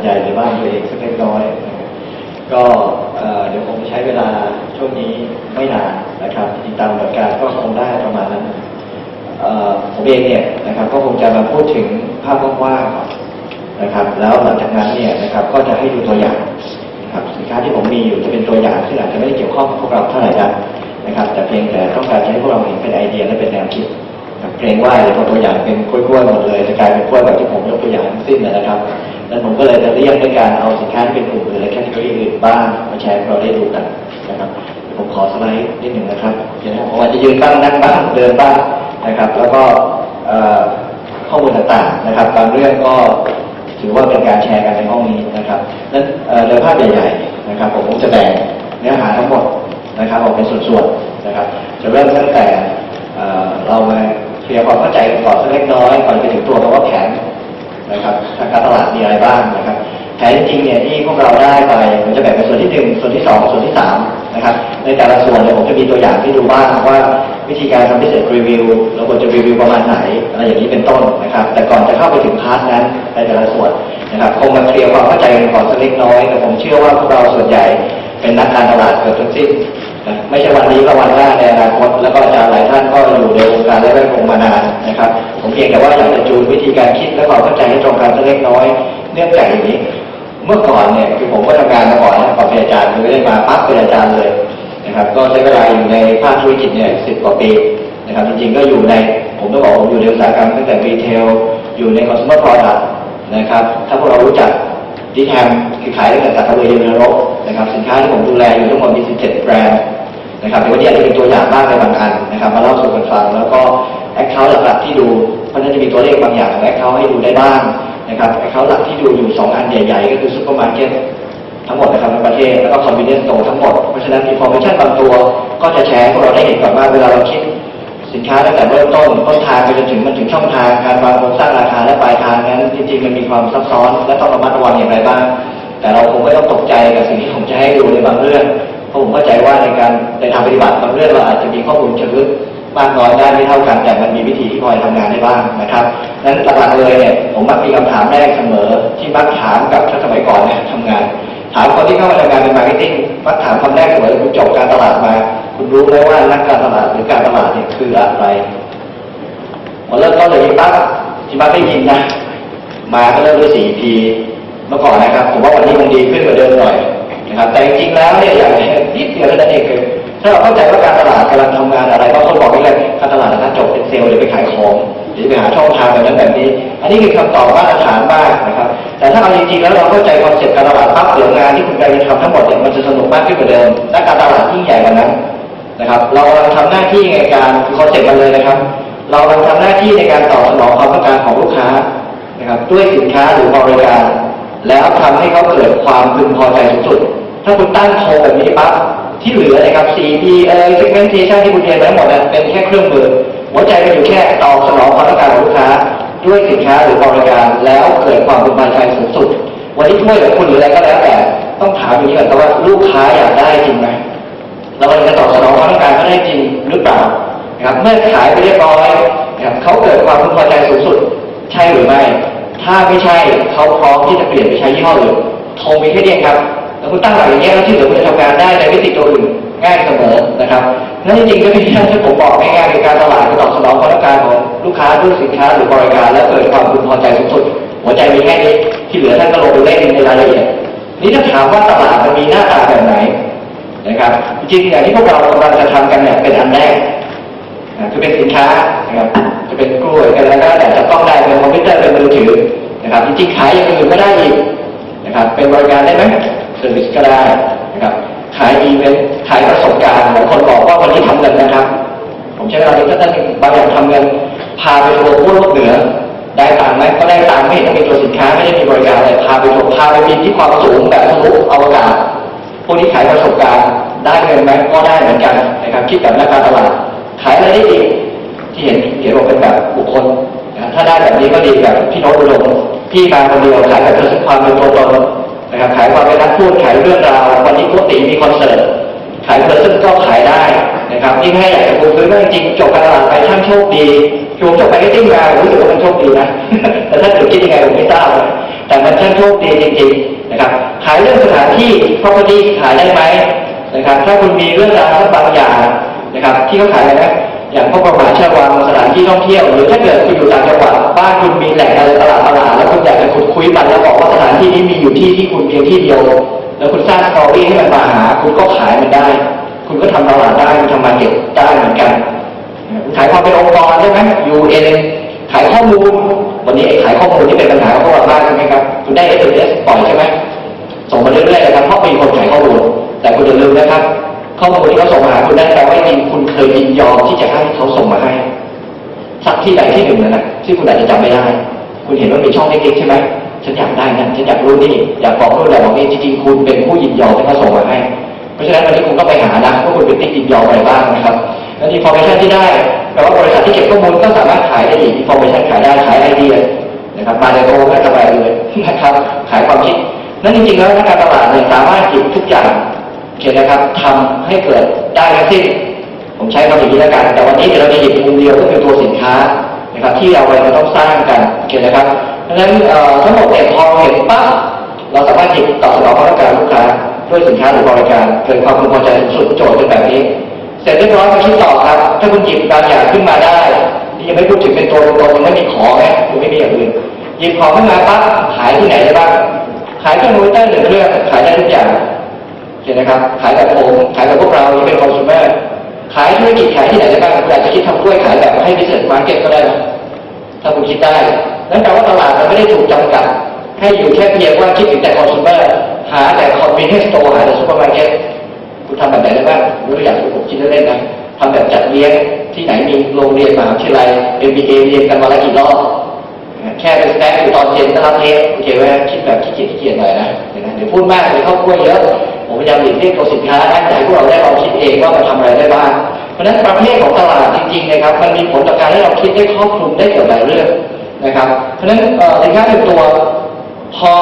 รยายในบ้านตัวเองสักเล็กน้อย ก็เดี๋ยวคงใช้เวลาช่วงนี้ไม่นานนะครับจริงๆตามหลักการก็คงได้ประมาณนั้นเอ่อผมเองเนี่ยนะครับก็คงจะมาพูดถึงภาพกว้างๆนะครับ แล้วหลังจากนั้นเนี่ยนะครับก็จะให้ดูตัวอย่างนะครับสินค้าที่ผมมีอยู่จะเป็นตัวอย่างซึ่อาจจะไม่ได้เกี่ยวข้องกับพวกเราเท่าไหร่นักนะครับ แต่เพียงแต่ต้องการให้พวกเราเห็นเป็นไอเดียและเป็นแนวคิดเกรงว่าเดี๋ยวตัวอย่างเป็นกล้วยๆหมดเลยจะกลายเป็นกล้วยแบบที่ผมยกตัวอย่างทั้งสิ้นนะครับ ดังนั้นผมก็เลยจะเรียกด้วยการเอาสินค้าที่เป็นกลุ่มอื่นและแคตตาล็ออื่นบ้างมาแชร์ให้เราได้ดูกันนะครับผมขอสไลด์นิดหนึ่งนะครับเดี๋ยวผมอาจจะยืนบ้างนั่งบ้างเดินบ้างนะครับ แล้วก็ข้อมูลต่างๆนะครับบางเรื่องก็ถือว่าเป็นการแชร์กันในห้องนี้นะครับนั้นเอ่อโดยภาพใหญ่ๆนะครับ ผมจะแบ่งเนื้อหาทั้งหมดนะครับออกเป็นส่วนๆนะครับ จะเริ่มตั้งแต่เรามาเคลียร์ความเข้าใจกันก่อนสักเล็กน้อยก่อนไป มีอะไรบ้างนะครับแผนจริงๆเนี่ยที่พวกเราได้ไปมันจะแบ่งเป็นส่วนที่หนึ่งส่วนที่สองส่วนที่สามนะครับในแต่ละส่วนเนี่ยผมจะมีตัวอย่างให้ดูบ้างว่าวิธีการทำพิเศษรีวิวเราควรจะรีวิวประมาณไหนอะไรอย่างนี้เป็นต้นนะครับ แต่ก่อนจะเข้าไปถึงพาร์ทนั้นในแต่ละส่วนนะครับคงมาเคลียร์ความเข้าใจกันก่อนสักเล็กน้อยแต่ผมเชื่อว่าพวกเราส่วนใหญ่เป็นนักการตลาดเกือบทั้งสิ้นนะไม่ใช่วันนี้ก็วันหน้าในอนาคตแล้วก็อาจารย์หลายท่านก็อยู่ในวงการและได้คงมานานนะครับ ผมเพียงแต่ว่าอยากจะจูนวิธีการคิดและความเข้าใจให้ตรงกันสักเล็กน้อย เนื่องจากอย่างนี้ เมื่อก่อนเนี่ยคือผมก็ทำงานมาก่อนนะก่อนเป็นอาจารย์คือไม่ได้มาปั๊บเป็นอาจารย์เลยนะครับ ก็ใช้เวลาอยู่ในภาคธุรกิจเนี่ยสิบกว่าปีนะครับ จริงๆก็อยู่ในผมต้องบอกผมอยู่ในอุตสาหกรรมตั้งแต่รีเทลอยู่ใน consumer product นะครับ ถ้าพวกเรารู้จักดีแทมคือขายตั้งแต่สัตว์ทะเลเรือรบนะครับ สินค้าที่ผมดูแลอยู่ทั้งหมดมี 17 แบรนด์นะครับเดี๋ยววันนี้อาจจะเป็นตัวอย่างบ้างในบางอันนะครับมาเล่าสู่กันฟังแล้วก็แอคเคาท์หลักๆที่ดูเพราะฉะนั้นจะมีตัวเลขบางอย่างของแอคเคาท์ให้ดูได้บ้าง นะครับแอคเคาท์หลักที่ดูอยู่2อันใหญ่ ๆ ก็คือซูเปอร์มาร์เก็ตทั้งหมดนะครับในประเทศแล้วก็คอนเว n เ e น c e โตทั้งหมด เพราะฉะนั้นอินโฟ a t ชันบางตัวก็จะแชร์ให้พวกเราได้เห็นก่อนว่าเวลาเราคิดสินค้าตั้งแต่เริ่มต้นต้นทางไปจนถึงมันถึงช่องทางการวางโครงสร้างราคาและปลายทางนั้นจริงๆมันมีความซับซ้อนและต้องระมัดระวังอย่างไรบ้าง แต่เราคงไม่ต้องตกใจกับสิ่งที่ผมจะให้ดูในบางเรื่องเพราะผมเข้าใจว่าในการในทางปฏิบัติบางเรื่องเราอาจจะมีข้อมูลเชิงลึก มากน้อยได้ไม่เท่ากัน แต่มันมีวิธีที่พอจะทำงานได้บ้างนะครับนั้นหลักๆเลยเนี่ยผมมักมีคำถามแรกเสมอ ที่มักถามกับถ้าสมัยก่อนเนี่ยทำงาน ถามคนที่เข้ามาทำงานเป็นมาร์เก็ตติ้งมักถามคำแรกเสมอคุณจบการตลาดมา คุณรู้ไหมว่านักการตลาดหรือการตลาดเนี่ยคืออะไรพอเริ่มต้นเลยปั๊บที่ปั๊บได้ยินนะมาก็เริ่มด้วย 4P เมื่อก่อนนะครับ ผมว่าวันนี้คงดีขึ้นกว่าเดิมหน่อยนะครับแต่จริงๆแล้วเนี่ยอย่างนิดเดียวเท่านั้นเองคือ ถ้าเราเข้าใจว่าการตลาดกำลังทำงานอะไรบางคนบอกนี่เลยการตลาดนะจบเป็นเซลล์หรือไปขายของหรือไปหาช่องทางแบบนั้นแบบนี้ อันนี้คือคำตอบมาตรฐานมากนะครับ แต่ถ้าเอาจริงๆแล้วเราเข้าใจคอนเซ็ปต์การตลาดปั๊บเดี๋ยวงานที่คุณกำลังจะทำทั้งหมดเนี่ยมันจะสนุกมากขึ้นกว่าเดิมและการตลาดยิ่ใหญ่กว่านั้นนะครับ เรากำลังทำหน้าที่ในการคือคอนเซ็ปต์มันเลยนะครับ เรากำลังทำหน้าที่ในการตอบสนองความต้องการของลูกค้านะครับด้วยสินค้าหรือบริการ แล้วทำให้เขาเกิดความพึงพอใจสุด ถ้าคุณตั้งโชว์แบบนี้ปั๊บ ที่เหลือนะครับ CP เอ่อ segmentation ที่คุณเรียนไปทั้งหมดนั้นเป็นแค่เครื่องมือหัวใจมันอยู่แค่ตอบสนองความต้องการของลูกค้า ด้วยสินค้าหรือบริการแล้วเกิดความพึงพอใจสูงสุด วันนี้ถ้วยขอคุณหรืออะไรก็แล้วแต่ต้องถามอย่างนี้ก่อนว่าลูกค้าอยากได้จริงไหมเรากำลังจะตอบสนองความต้องการเขาได้จริงหรือเปล่านะครับเมื่อขายไปเรียบร้อยนะครับเขาเกิดความพึงพอใจสูงสุด ใช่หรือไม่ ถ้าไม่ใช่เขาพร้อมที่จะเปลี่ยนไปใช้ยี่ห้ออื่นโทรมีแค่เดียวครับ แล้วคุณตั้งหลักอย่างนี้ยแล้วที่เหลือคุณจะทำงานได้ในวิธีตัวอื่นง่ายเสมอนะครับนั่นจริงๆก็เป็นที่ที่ผมบอกง่ายๆในการตลาดคือตอบสนองความต้องการของลูกค้าด้วยสินค้าหรือบริการ และเกิดความพึงพอใจสูงสุดหัวใจมีแค่นี้ที่เหลือท่านก็ลงไปเล่นในรายละเอียดนี่ถ้าถามว่าตลาดมันมีหน้าตาแบบไหนนะครับจริงๆอย่างที่พวกเรากำลังจะทำกันเนี่ยเป็นอันแรกนะเป็นสินค้านะครับจะเป็นกล้วยกันแล้วก็แต่จะต้องได้เป็นคอมพิวเตอร์เป็นมือถือนะครับจริงๆขายอย่างอื่นก็ได้อีกนะครับเป็นบริการได้ไหม เซอร์วิสก็ได้นะครับขายอีเวนต์ขายประสบการณ์บางคนบอกว่าวันนี้ทำเงินนะครับ ผมใช้เวลาเรียนก็ตั้งบางอย่างทำเงินพาไปทัวร์ผู้โลกเหนือ ได้ตังค์ไหมก็ได้ตังค์ไม่เห็นต้องมีตัวสินค้าไม่ได้มีบริการอะไรพาไปทัวร์พาไปบินที่ความสูงแบบทะลุอวกาศพวกนี้ขายประสบการณ์ได้เงินไหมก็ได้เหมือนกันนะครับคิดแบบนักการตลาดขายอะไรได้อีกที่เห็นเขียนบอกเป็นแบบบุคคลถ้าได้แบบนี้ก็ดีแบบพี่โน้ตอุดมพี่มาคนเดียวขายแบบเธอซึ่งความเป็นตัวตน นะครับขายความเป็นนักพูดขายเรื่องราววันนี้ปกติมีคอนเสิร์ตขายเพอร์ซึ่งก็ขายได้นะครับยิ่งให้อยากจะพูดคือเรื่องจริงจบการตลาดไปช่างโชคดีคือผมจบไปก็จิ้งมาผมรู้สึกว่ามันโชคดีนะแต่ถ้าเกิดคิดยังไงผมไม่ทราบนะแต่มันช่างโชคดีจริงๆนะครับขายเรื่องสถานที่ property ขายได้ไหมนะครับถ้าคุณมีเรื่องราวสักบางอย่างนะครับที่เขาขายอะไรนะ อย่างพวกประมาณเชวังสถานที่ท่องเที่ยว หรือถ้าเกิดคุณอยู่ต่างจังหวัดบ้านคุณมีแหล่งอะไรตลาดตลาดแล้วคุณอยากจะขุดคุยมันแล้วบอกว่าสถานที่นี้มีอยู่ที่ที่คุณเพียงที่เดียว แล้วคุณสร้างสตอรี่ให้มันมาหา คุณก็ขายมันได้ คุณก็ทำตลาดได้คุณทำมาเก็ตได้เหมือนกันขายความเป็นองค์กรได้ไหม UN ขายข้อมูล วันนี้ขายข้อมูลที่เป็นปัญหาของพวกเรามากใช่ไหมครับคุณได้ SMS ปล่อยใช่ไหมส่งมาเรื่อยๆนะครับเพราะมีคนขายข้อมูลแต่คุณอย่าลืมนะครับ ข้อมูลที่เขาส่งมาหาคุณได้แปลว่าจริงคุณเคยยินยอมที่จะให้เขาส่งมาให้สักที่ใดที่หนึ่งนั่นนะที่คุณอาจจะจำไม่ได้ คุณเห็นว่ามีช่องเล็กๆใช่ไหมฉันอยากได้นะฉันอยากรู้นี่อยากบอกนู่นอยากบอกนี่จริงๆคุณเป็นผู้ยินยอมให้เขาส่งมาให้ เพราะฉะนั้นวันนี้คุณก็ไปหานะว่าคุณเป็นติ๊กยินยอมอะไรบ้างนะครับแล้วอินโฟเมชันที่ได้แปลว่าบริษัทที่เก็บข้อมูลก็สามารถขายได้อีกอินโฟเมชันขายได้ขายไอเดียนะครับมาในโตก็สบายเลยนะครับขายความคิดนั่นจริงๆแล้วนักการตลาดเนี่ยสามารถหยิบทุกอย่าง โอเคนะครับทำให้เกิดได้ทั้งสิ้นผมใช้คำอย่างนี้แล้วกัน แต่วันนี้เดี๋ยวเราจะหยิบมุมเดียวก็คือตัวสินค้านะครับ ที่เราเราต้องสร้างกันโอเคนะครับเพราะฉะนั้นทั้งหมดเนี่ยพอเห็นปั๊บเราสามารถหยิบตอบสนองความต้องการลูกค้าด้วยสินค้าหรือบริการเกิดความพึงพอใจสูงสุดโจทย์เป็นแบบนี้ เสร็จเรียบร้อยมาคิดต่อครับ ถ้าคุณหยิบบางอย่างขึ้นมาได้นี่ยังไม่พูดถึงเป็นตัวตนยังไม่มีของนะยังไม่มีอย่างอื่นหยิบของขึ้นมาปั๊บขายที่ไหนได้บ้างขายเครื่องมือเตอร์หนึ่งเครื่องขายได้ทุกอย่าง เห็นนะครับ ขายกับผมขายกับพวกเราที่เป็นคอน sumer ขายธุรกิจขายที่ไหนได้บ้างคุณอาจจะคิดทำกล้วยขายแบบให้ business market ก็ได้นะถ้าคุณคิดได้นั่นแปลว่าตลาดมันไม่ได้ถูกจำกัด ให้อยู่แค่เพียงว่าคิดถึงแต่คอน sumer หาแต่ convenience store หาแต่ supermarket คุณทำแบบไหนได้บ้างยกตัวอย่างที่ผมคิดเล่นๆนะทำแบบจัดเลี้ยงที่ไหนมีโรงเรียนมหาวิทยาลัย MBA เรียนกันมาแล้วกี่รอบแค่เป็นสแต็กอยู่ตอนเย็นก็รับเทปโอเคไหมคิดแบบขี้เกียจขี้เกียจหน่อยนะเดี๋ยวพูดมากเลยเข้ากล้วยเยอะ ผมพยายามหลีกเลี่ยงตัวสินค้านะแต่ให้พวกเราได้ลองคิดเองว่ามันทำอะไรได้บ้าง เพราะฉะนั้นประเภทของตลาดจริงๆนะครับ มันมีผลต่อการให้เราคิดได้ครอบคลุมได้เกี่ยวกับหลายเรื่องนะครับ เพราะฉะนั้นสินค้าเป็นตัวพอ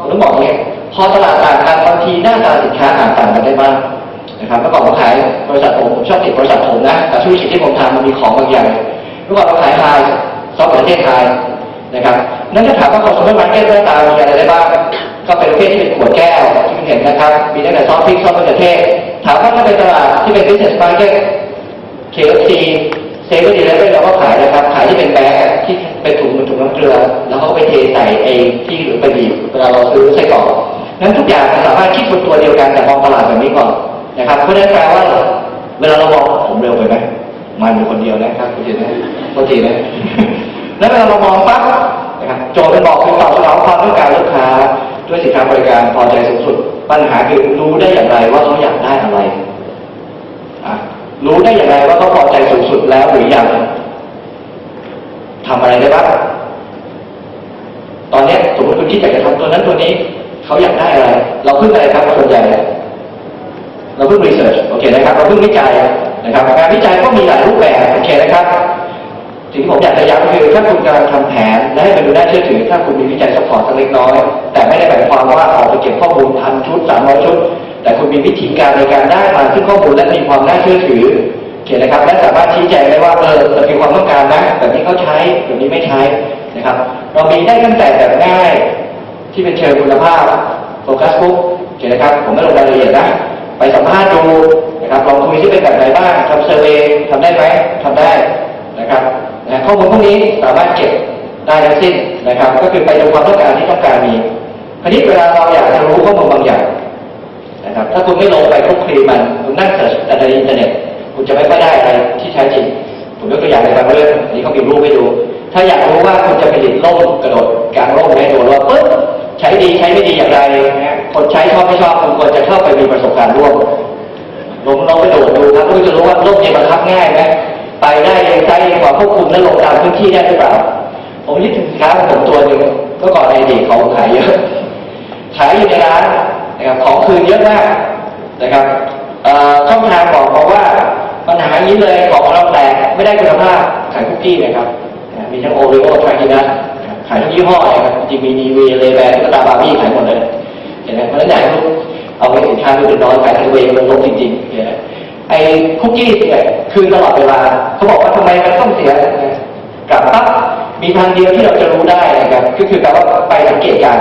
ผมต้อบอกเนี่ยพอตลาดต่างกันบางทีหน้าตาสินค้าอาจต่างกันได้บ้างนะครับเมื่อก่อนผมขายบริษัทผมผมชอบติดบริษัทผมนะแต่ธุรกิจที่ผมทำมันมีของบางอย่างเมื่อก่อนเราขายไทยซอฟต์ประเทศไทยนะครับ นั่นจะถามว่าคอน sumer market หน้าตามีอะไรได้บ้าง ก็เป็นประเภทที่เป็นขวดแก้วที่เห็นนะครับ มีตั้งแต่ซอสพริกซอสมะเขือเทศ ถามว่าถ้าเป็นตลาดที่เป็น business market KFC เซเว่นอีเลฟเว่นเราก็ขายนะครับ ขายที่เป็นแบกที่เป็นถุงถุงน้ำเกลือ แล้วเขาก็ไปเทใส่ไอ้ที่หรือไปบีบเวลาเราซื้อไส้กรอกนั้นทุกอย่างสามารถคิดบนตัวเดียวกันแต่มองตลาดแบบนี้ก่อนนะครับ เพราะนั้นแปลว่าเวลาเรามองผมเร็วไปไหมมันอยู่คนเดียวนะครับคุณเจนนะโทษทีนะแล้วเวลาเรามองปั๊บนะครับโจทย์มันบอกคือตอบสนองความต้องการลูกค้า ด้วยสินค้าบริการพอใจสูงสุด ปัญหาคือรู้ได้อย่างไรว่าเขาอยากได้อะไรรู้ได้อย่างไรว่าเขาพอใจสูงสุดแล้วหรือยังทำอะไรได้บ้างตอนนี้สมมติคุณคิดอยากจะทำตัวนั้นตัวนี้เขาอยากได้อะไร เราเพึ่งอะไรครับส่วนใหญ่เราเพิ่งรีเสิร์ชโอเคนะครับ เราเพิ่งวิจัยนะครับงานวิจัยก็มีหลายรูปแบบโอเคนะครับสิ่งที่ผมอยากจะย้ำคือถ้าคุณกำลังทำแผนและให้มันดูน่าเชื่อถือ ถ้าคุณมีวิจัย ซัพพอร์ตสักเล็กน้อย แต่ไม่ได้หมายความว่าออกไปเก็บข้อมูลพันชุดสามร้อยชุด แต่คุณมีวิธีการในการได้มาซึ่งข้อมูลและมีความน่าเชื่อถือโอเคนะครับและสามารถชี้แจงได้ว่าเออเรามีความต้องการนะแบบนี้เขาใช้แบบนี้ไม่ใช้นะครับ เรามีได้ตั้งแต่แบบง่าย ที่เป็นเชิงคุณภาพโฟกัสบุ๊กโอเคนะครับผมไม่ลงรายละเอียดนะไปสัมภาษณ์ดูนะครับลองคุยที่เป็นแบบไหนบ้างทำเซอร์เวย์ทำได้ไหมทำได้นะครับข้อมูลพวกนี้สามารถเก็บ ได้ทั้งสิ้นนะครับ ก็คือไปดูความต้องการที่ต้องการมีคราวนี้เวลาเราอยากจะรู้ข้อมูลบางอย่างนะครับ ถ้าคุณไม่ลงไปคุกคลีมันคุณนั่งเสิร์ชแต่ในอินเทอร์เน็ตคุณจะไม่ค่อยได้อะไรที่แท้จริงผมยกตัวอย่างในบางเรื่องอันนี้เขามีรูปให้ดู ถ้าอยากรู้ว่าคุณจะผลิตร่มกระโดดกลางร่มให้ดูว่าปึ๊บใช้ดีใช้ไม่ดีอย่างไรนะคนใช้ชอบไม่ชอบคุณควรจะเข้าไปมีประสบการณ์ร่วมลงลงไปโดดดูครับก็จะรู้ว่าร่มเนี่ยบังคับง่ายไหมไปได้เองใช้เองกว่าควบคุมและลงตามพื้นที่ได้หรือเปล่า ผมยึดถึงสินค้าของผมตัวหนึ่งเมื่อก่อนในอดีตเขาขายเยอะ ขายอยู่ในร้านนะครับของคืนเยอะมากนะครับช่องทางบอกบอกว่าปัญหาย่างนี้เลยของเราแตกไม่ได้คุณภาพขายคุกกี้นะครับ มีทั้งโอรีโอทรากินัสขายทั้งยี่ห้อเลยครับจริงมีดีวีเลแบนตุ๊กตาบาร์บี้ขายหมดเลยเห็นไหมเพราะฉะนั้นอยากให้ลูกเอาไปสินค้าที่เป็นน้อยขายทั้งเวย์ลงลบจริงๆเห็นไหมไอ้คุกกี้เนี่ยคืนตลอดเวลาเขาบอกว่าทำไมมันต้องเสียกลับปั๊บ มีทางเดียวที่เราจะรู้ได้นะครับก็คือแปลว่าไปสังเกตการ